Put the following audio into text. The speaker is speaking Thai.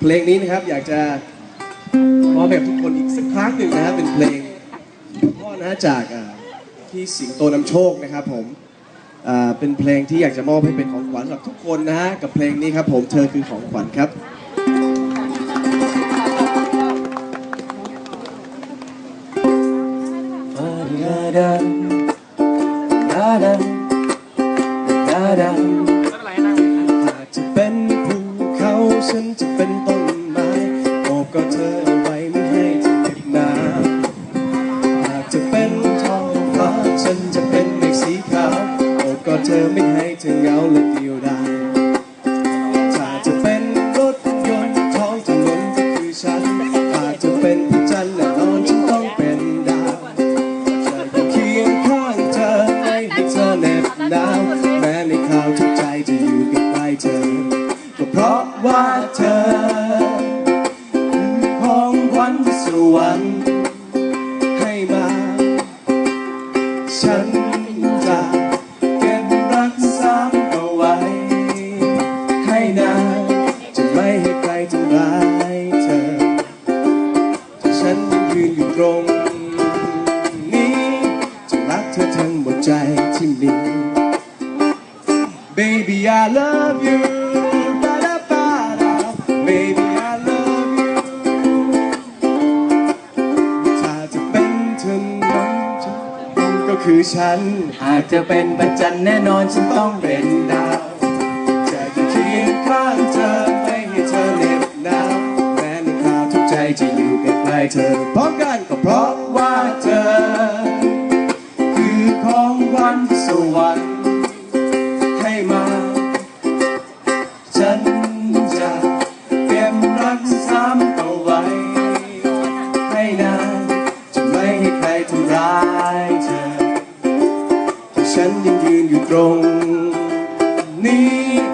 เพลงนี้นะครับอยากจะมอบให้กับทุกคนอีกสักครั้งหนึ่งนะครับเป็นเพลงพ่อนะจากอ่าพี่สิงโตนำโชคนะครับผมเป็นเพลงที่อยากจะมอบให้เป็นของขวัญสำหรับทุกคนนะฮะกับเพลงนี้ครับผมเธอคือของขวัญครับห นจะเป็นต้นไม้โอบกอดเธอเอาไว้ไม่ให้เธอเห็บหนาวหากจะเป็นท้องฟ้าฉันจะเป็นเมฆสีขาวโอบกอดเธอไม่ให้เธอเหงาและเดียวดายถ้าจะเป็นรถยนต์ท้องถนนก็คือฉันหากจะเป็นพระจันทร์แน่นอนฉันต้องเป็นดาวฉันอยู่เคียงข้างเธอไม่ให้เธอเหน็บหนาวแม้ในคราวทุกใจจะอยู่กล้ ฉันจะเก็บรักษาเอาไว้ ให้นานจะไม่ให้ใครทำร้ายเธอถ้าฉันยังยืนอยู่ตรงนี้ จะรักเธอทั้งหมดใจที่มี Baby I love you คือฉัน หากจะเป็นประจันแน่นอนฉันต้องเป็นดาวจะอยู่เคียงข้างเธอไม่ให้เธอเหน็บหนาวแม้ในคราวทุกใจจะอยู่ใกล้ๆเธอพร้อมกันก็เพราะว่าเธอ คือของวันสวรรค์ ฉันยังยืนอยู่ตรงนี้